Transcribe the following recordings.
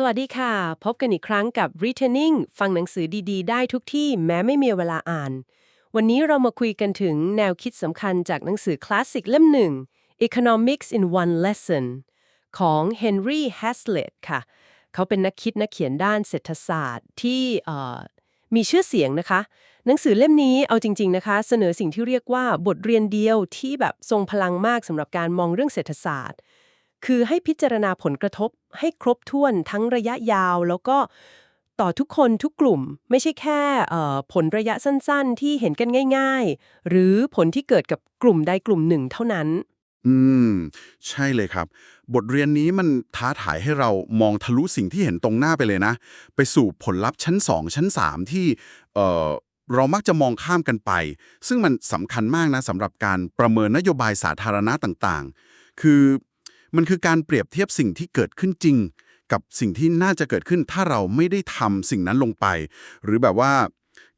สวัสดีค่ะ พบกันอีกครั้งกับ Returning ฟังหนังสือดีๆ ได้ทุกที่แม้ไม่มีเวลาอ่าน วันนี้เรามาคุยกันถึงแนวคิดสำคัญจากหนังสือคลาสสิกเล่มหนึ่ง Economics in One Lesson ของ Henry Hazlitt ค่ะ เขาเป็นนักคิดนักเขียนด้านเศรษฐศาสตร์ที่มีชื่อเสียงนะคะ หนังสือเล่มนี้เอาจริง ๆนะคะ เสนอสิ่งที่เรียกว่าบทเรียนเดียวที่แบบทรงพลังมากสำหรับการมองเรื่องเศรษฐศาสตร์ คือให้พิจารณาผลกระทบ ให้ครบถ้วนทั้งระยะยาว แล้วก็ต่อทุกคนทุกกลุ่ม ไม่ใช่แค่ผลระยะสั้นๆ ที่เห็นกันง่าย ๆ หรือผลที่เกิดกับกลุ่มใดกลุ่มหนึ่งเท่านั้น อืม ใช่เลยครับ บทเรียนนี้มันท้าทายให้เรามองทะลุสิ่งที่เห็นตรงหน้าไปเลยนะ ไปสู่ผลลัพธ์ชั้น 2 ชั้น 3 ที่เอ่อเรามักจะมองข้ามกันไป ซึ่งมันสำคัญมากนะสำหรับการประเมินนโยบายสาธารณะต่างๆ คือ มันคือการเปรียบเทียบสิ่งที่เกิดขึ้นจริง กับสิ่งที่น่าจะเกิดขึ้นถ้าเราไม่ได้ทำสิ่งนั้นลงไป หรือแบบว่า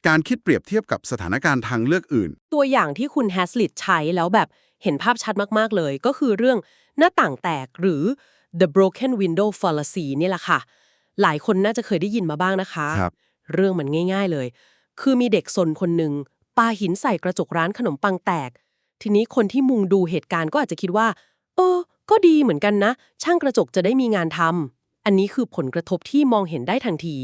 การคิดเปรียบเทียบกับสถานการณ์ทางเลือกอื่น ตัวอย่างที่คุณแฮสลิดใช้แล้วแบบเห็นภาพชัดมากๆเลย ก็คือเรื่องหน้าต่างแตกหรือ the broken window fallacy นี่แหละค่ะ หลายคนน่าจะเคยได้ยินมาบ้างนะคะครับเรื่องมันง่าย ๆเลย คือมีเด็กซนคนหนึ่งปาหินใส่กระจกร้านขนมปังแตก ทีนี้คนที่มุงดูเหตุการณ์ก็อาจจะคิดว่า เออ ก็ดีเหมือนกันนะ ช่างกระจกจะได้มีงานทำอันนี้คือผลกระทบที่มองเห็นได้ทันที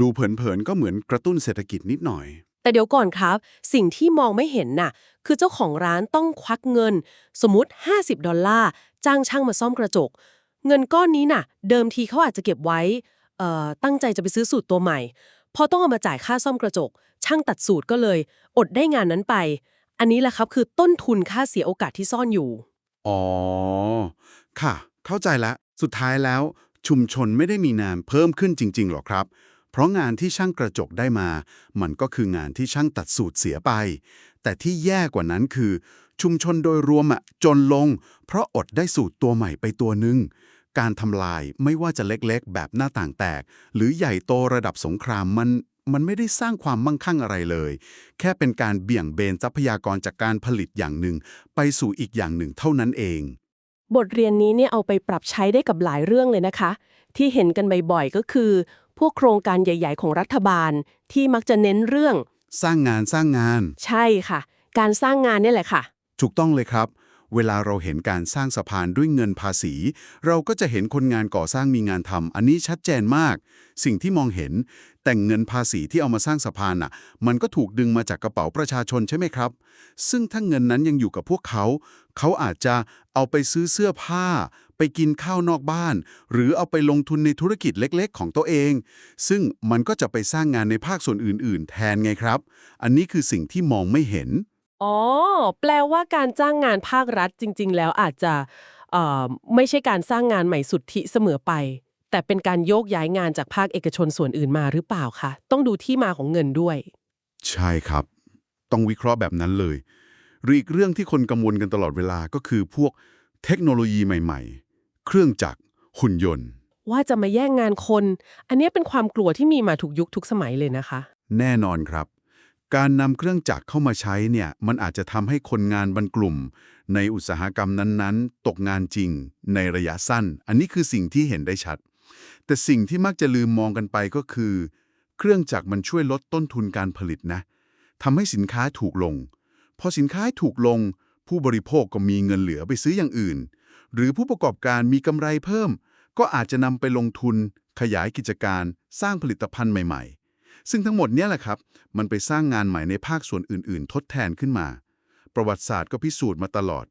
ดูเผินๆก็เหมือนกระตุ้นเศรษฐกิจนิดหน่อย แต่เดี๋ยวก่อนครับ สิ่งที่มองไม่เห็นน่ะ คือเจ้าของร้านต้องควักเงิน สมมติ 50 ดอลลาร์จ้างช่างมาซ่อมกระจก เงินก้อนนี้น่ะ เดิมทีเขาอาจจะเก็บไว้เอ่อตั้งใจจะไปซื้อสูตรตัวใหม่พอต้องเอามาจ่ายค่าซ่อมกระจก ช่างตัดสูตรก็เลย อดได้งานนั้นไป อันนี้แหละครับคือต้นทุนค่าเสียโอกาสที่ซ่อนอยู่ อ๋อ ค่ะ เข้าใจแล้วสุดท้ายแล้ว ชุมชนไม่ได้มีงานเพิ่มขึ้นจริงๆหรอกครับ เพราะงานที่ช่างกระจกได้มา มันก็คืองานที่ช่างตัดสูตรเสียไป แต่ที่แย่กว่านั้นคือ ชุมชนโดยรวมอะจนลง เพราะอดได้สูตรตัวใหม่ไปตัวหนึ่งการทำลายไม่ว่าจะเล็กๆ แบบหน้าต่างแตก หรือใหญ่โตระดับสงครามมันมันไม่ได้สร้างความมั่งคั่งอะไรเลย แค่เป็นการเบี่ยงเบนทรัพยากรจากการผลิตอย่างหนึ่ง ไปสู่อีกอย่างหนึ่งเท่านั้นเอง บทเรียนนี้เนี่ยเอาไปปรับใช้ได้กับหลายเรื่องเลยนะคะ ที่เห็นกันบ่อยๆก็คือ พวกโครงการใหญ่ ๆ ของรัฐบาลที่มักจะเน้นเรื่อง สร้างงานสร้างงาน ใช่ค่ะ การสร้างงานเนี่ยแหละค่ะ ถูกต้องเลยครับ เวลาเราเห็นการสร้างสะพานด้วยเงินภาษี เราก็จะเห็นคนงานก่อสร้างมีงานทำอันนี้ชัดเจนมาก สิ่งที่มองเห็น แต่เงินภาษีที่เอามาสร้างสะพานน่ะ มันก็ถูกดึงมาจากกระเป๋าประชาชนใช่ไหมครับ ซึ่งถ้าเงินนั้นยังอยู่กับพวกเขา เขาอาจจะเอาไปซื้อเสื้อผ้า ไปกินข้าวนอกบ้าน หรือเอาไปลงทุนในธุรกิจเล็กๆ ของตัวเอง ซึ่งมันก็จะไปสร้างงานในภาคส่วนอื่น ๆ แทนไงครับ อันนี้คือสิ่งที่มองไม่เห็น อ๋อ แปลว่าการจ้างงานภาครัฐจริง ๆ แล้วอาจจะเอ่อไม่ใช่การสร้างงานใหม่สุทธิเสมอไป แต่เป็นการโยกย้ายงานจากภาคเอกชนส่วนอื่นมาหรือเปล่าคะต้องดูที่มาของเงินด้วย ใช่ครับ ต้องวิเคราะห์แบบนั้นเลยหรืออีกเรื่องที่คนกังวลกันตลอดเวลาก็คือพวกเทคโนโลยีใหม่ ๆ เครื่องจักรหุ่นยนต์ ว่าจะมาแย่งงานคน อันเนี้ยเป็นความกลัวที่มีมาทุกยุคทุกสมัยเลยนะคะ แน่นอนครับ การนำเครื่องจักรเข้ามาใช้เนี่ยมันอาจจะทำให้คนงานบรรกลุ่ม ในอุตสาหกรรมนั้นๆ ตกงานจริง ในระยะสั้น อันนี้คือสิ่งที่เห็นได้ชัด แต่สิ่งที่มักจะลืมมองกันไปก็คือ เครื่องจักรมันช่วยลดต้นทุนการผลิตนะทำให้สินค้าถูกลง พอสินค้าถูกลง ผู้บริโภคก็มีเงินเหลือไปซื้ออย่างอื่น หรือผู้ประกอบการมีกำไรเพิ่ม ก็อาจจะนำไปลงทุน ขยายกิจการ สร้างผลิตภัณฑ์ใหม่ ๆ ซึ่งทั้งหมดเนี้แหละครับ มันไปสร้างงานใหม่ในภาคส่วนอื่น ๆ ทดแทนขึ้นมา ประวัติศาสตร์ก็พิสูจน์มาตลอด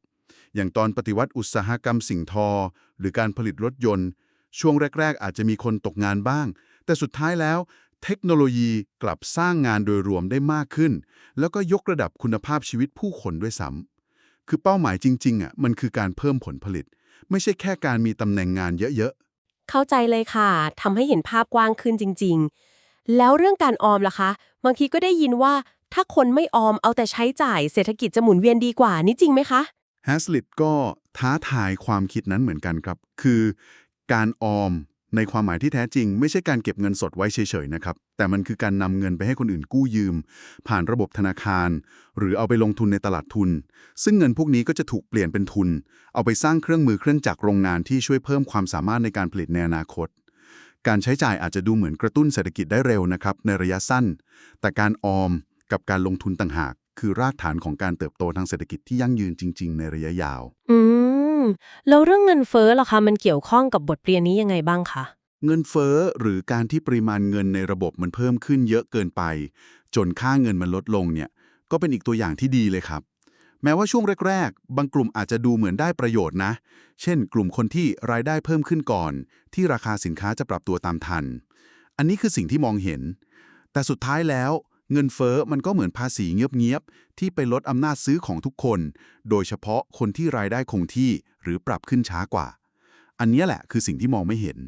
อย่างตอนปฏิวัติอุตสาหกรรมสิ่งทอ หรือการผลิตรถยนต์ ช่วงแรก ๆ อาจจะมีคนตกงานบ้าง แต่สุดท้ายแล้ว เทคโนโลยีกลับสร้างงานโดยรวมได้มากขึ้น แล้วก็ยกระดับคุณภาพชีวิตผู้คนด้วยซ้ำคือเป้าหมายจริงๆอะมันคือการเพิ่มผลผลิต ไม่ใช่แค่การมีตำแหน่งงานเยอะๆเข้าใจเลยค่ะทำให้เห็นภาพกว้างขึ้นจริงๆ แล้วเรื่องการออมล่ะคะ บางทีก็ได้ยินว่าถ้าคนไม่ออมเอาแต่ใช้จ่ายเศรษฐกิจจะหมุนเวียนดีกว่านี่จริงไหมคะแฮสลิดก็ท้าทายความคิดนั้นเหมือนกันครับ คือการออมในความหมายที่แท้จริง ไม่ใช่การเก็บเงินสดไว้เฉยๆนะครับ แต่มันคือการนำเงินไปให้คนอื่นกู้ยืม ผ่านระบบธนาคาร หรือเอาไปลงทุนในตลาดทุน ซึ่งเงินพวกนี้ก็จะถูกเปลี่ยนเป็นทุน เอาไปสร้างเครื่องมือเครื่องจักรโรงงานที่ช่วยเพิ่มความสามารถในการผลิตในอนาคต การใช้จ่ายอาจจะดูเหมือนกระตุ้นเศรษฐกิจได้เร็วนะครับในระยะสั้น แต่การออมกับการลงทุนต่างหาก คือรากฐานของการเติบโตทางเศรษฐกิจที่ยั่งยืนจริง ๆ ในระยะยาว อืม แล้วเรื่องเงินเฟ้อล่ะคะ มันเกี่ยวข้องกับบทเรียนนี้ยังไงบ้างคะ เงินเฟ้อหรือการที่ปริมาณเงินในระบบมันเพิ่มขึ้นเยอะเกินไป จนค่าเงินมันลดลงเนี่ย ก็เป็นอีกตัวอย่างที่ดีเลยครับ แม้ว่าช่วงแรก ๆ บางกลุ่มอาจจะดูเหมือนได้ประโยชน์นะ เช่น กลุ่มคนที่รายได้เพิ่มขึ้นก่อน ที่ราคาสินค้าจะปรับตัวตามทัน อันนี้คือสิ่งที่มองเห็น แต่สุดท้ายแล้วเงินเฟ้อมันก็เหมือนภาษีเงียบๆที่ไปลดอำนาจซื้อของทุกคน โดยเฉพาะคนที่รายได้คงที่หรือปรับขึ้นช้ากว่า อันนี้แหละคือสิ่งที่มองไม่เห็น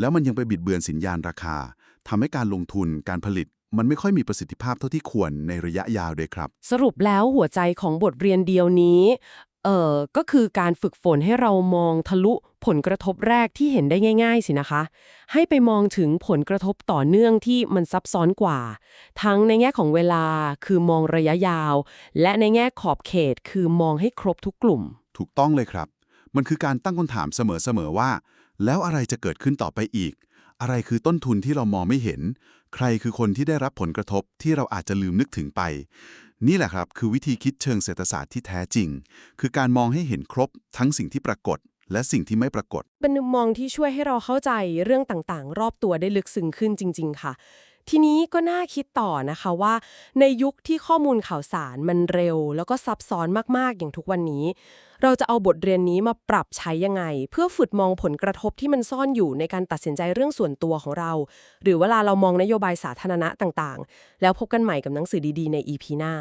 แล้วมันยังไปบิดเบือนสัญญาณราคาทำให้การลงทุนการผลิต มันไม่ค่อยมีประสิทธิภาพเท่าที่ควรในระยะยาวด้วยครับ สรุปแล้วหัวใจของบทเรียนเดียวนี้เอ่อก็คือการฝึกฝนให้เรามองทะลุผลกระทบแรกที่เห็นได้ง่าย ๆ สินะคะ ให้ไปมองถึงผลกระทบต่อเนื่องที่มันซับซ้อนกว่า ทั้งในแง่ของเวลาคือมองระยะยาว และในแง่ขอบเขตคือมองให้ครบทุกกลุ่ม ถูกต้องเลยครับ มันคือการตั้งคำถามเสมอๆว่า แล้วอะไรจะเกิดขึ้นต่อไปอีก อะไรคือต้นทุนที่เรามองไม่เห็น ใครคือคนที่ได้รับผลกระทบที่เราอาจจะลืมนึกถึงไป นี่แหละครับคือวิธีคิดเชิงเศรษฐศาสตร์ที่แท้จริง คือการมองให้เห็นครบทั้งสิ่งที่ปรากฏ และสิ่งที่ไม่ปรากฏ เป็นมุมมองที่ช่วยให้เราเข้าใจเรื่องต่างๆ รอบตัวได้ลึกซึ้งขึ้นจริง ๆ ค่ะ ทีนี้ก็น่าคิดต่อนะคะว่า ในยุคที่ข้อมูลข่าวสารมันเร็ว แล้วก็ซับซ้อนมากๆอย่างทุกวันนี้ เราจะเอาบทเรียนนี้มาปรับใช้ยังไง เพื่อฝึกมองผลกระทบที่มันซ่อนอยู่ในการตัดสินใจเรื่องส่วนตัวของเรา หรือเวลาเรามองนโยบายสาธารณะต่างๆ แล้วพบกันใหม่กับหนังสือดีๆ ใน EP หน้า